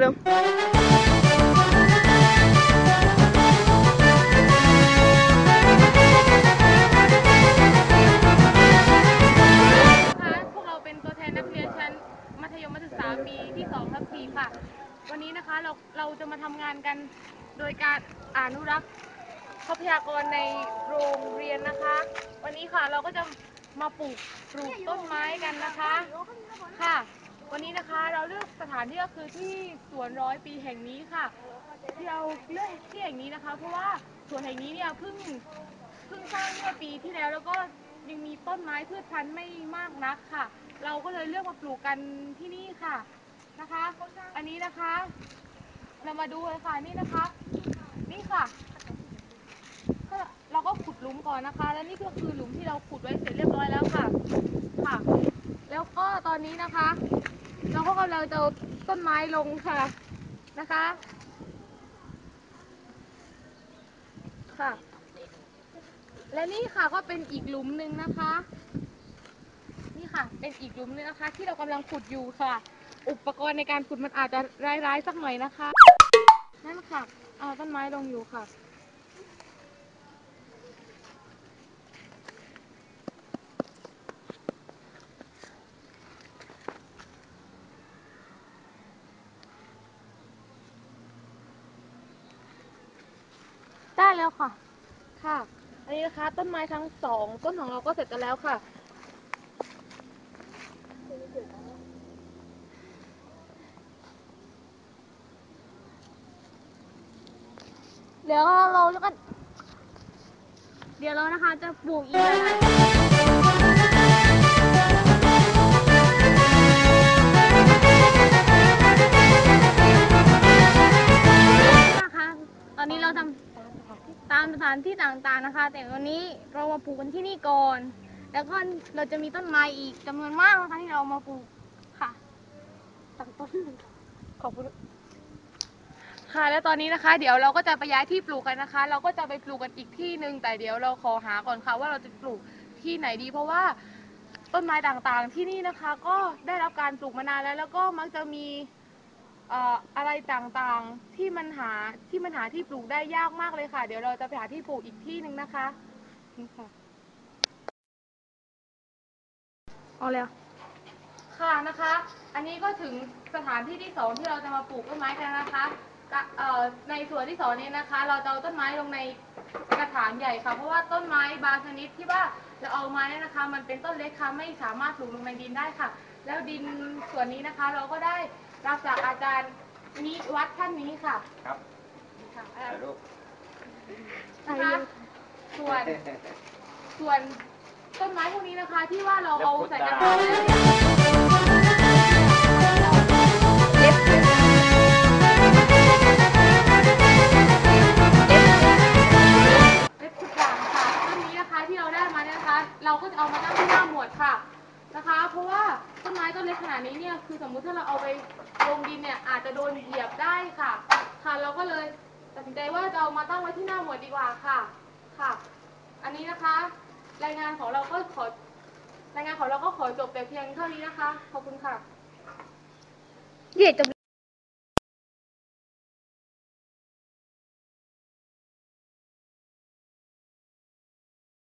เร็วๆค่ะพวกเราเป็นตัวแทนนักเรียนชั้นมัธยมศึกษาปีที่2ทับ4ค่ะ วันนี้นะคะเราเราจะมาทำงานกันโดยการอนุรักษ์ทรัพยากรในโรงเรียนนะคะ วันนี้ค่ะเราก็จะมาปลูกปลูกต้นไม้กันนะคะ วันนี้นะคะเราเลือกสถานที่ก็คือที่สวนร้อยปีแห่งนี้ค่ะ ที่เราเลือกที่แห่งนี้นะคะ เพราะว่าสวนแห่งนี้เนี่ยเพิ่งเพิ่งสร้างเมื่อปีที่แล้ว แล้วก็ยังมีต้นไม้พืชพันธุ์ไม่มากนักค่ะ เราก็เลยเลือกมาปลูกกันที่นี่ค่ะนะคะ อันนี้นะคะเรามาดูเลยค่ะนี่นะคะ นี่ค่ะก็เราก็ขุดหลุมก่อนนะคะ แล้วนี่ก็คือหลุมที่เราขุดไว้เสร็จเรียบร้อยแล้วค่ะ ค่ะ แล้วก็ตอนนี้นะคะ เราก็กำลังจะต้นไม้ลงค่ะนะคะ ค่ะ และนี่ค่ะก็เป็นอีกหลุมหนึ่งนะคะ นี่ค่ะ เป็นอีกหลุมหนึงนะคะ ที่เรากำลังขุดอยู่ค่ะ อุปกรณ์ในการขุดมันอาจจะร้ายๆสักหน่อยนะคะนั่นค่ะเอาต้นไม้ลงอยู่ค่ะ ได้แล้วค่ะ ค่ะ อันนี้นะคะต้นไม้ทั้งสองต้นของเราก็เสร็จกันแล้วค่ะ เดี๋ยวเราแล้วก็เดี๋ยวเรานะคะจะปลูกอีกนะคะนะคะามสถานที่ต่างๆนะคะ แต่วันนี้เรามาปลูกกันที่นี่ก่อน แล้วก็เราจะมีต้นไม้อีกจำนวนมากนะคะที่เรามาปลูกค่ะตั้งต้นขอบคุณค่ะ แล้วตอนนี้นะคะ เดี๋ยวเราก็จะไปย้ายที่ปลูกกันนะคะ เราก็จะไปปลูกกันอีกที่หนึ่งแต่เดี๋ยวเราขอหาก่อนค่ะว่าเราจะปลูกที่ไหนดี เพราะว่าต้นไม้ต่างๆที่นี่นะคะ ก็ได้รับการปลูกมานานแล้ว แล้วก็มักจะมี เอ่ออะไรต่างๆที่มันหาที่มันหาที่ปลูกได้ยากมากเลยค่ะ เดี๋ยวเราจะไปหาที่ปลูกอีกที่หนึ่งนะคะนี่ค่ะเอาแล้วค่ะนะคะ อันนี้ก็ถึงสถานที่ที่สองที่เราจะมาปลูกต้นไม้กันนะคะกะเอ่อในส่วนที่สองนี้นะคะ เราจะเอาต้นไม้ลงในกระถางใหญ่ค่ะ เพราะว่าต้นไม้บางชนิดที่ว่าเราเอามาเนี่ยนะคะ มันเป็นต้นเล็กค่ะไม่สามารถปลูกลงในดินได้ค่ะ แล้วดินส่วนนี้นะคะเราก็ได้ รับจากอาจารย์นิวัฒน์ท่านนี้ค่ะครับค่ะถ่ายรูปนะคะส่วนส่วนต้นไม้พวกนี้นะคะ ที่ว่าเราเอาใส่กระถางแล้วเนี่ยเล็บขุดด่างค่ะต้นนี้นะคะที่เราได้มาเนี่ยนะคะ เราก็จะเอามาตั้งที่หน้าหมวดค่ะ นะคะ เพราะว่าต้นไม้ต้นเล็กขนาดนี้เนี่ยคือสมมุติถ้าเราเอาไปลงดินเนี่ยอาจจะโดนเหยียบได้ค่ะ ค่ะเราก็เลยตัดสินใจว่าจะเอามาตั้งไว้ที่หน้าหมวดดีกว่าค่ะค่ะ อันนี้นะคะ รายงานของเราก็ขอรายงานของเราก็ขอจบแต่เพียงเท่านี้นะคะขอบคุณค่ะ เย่จบ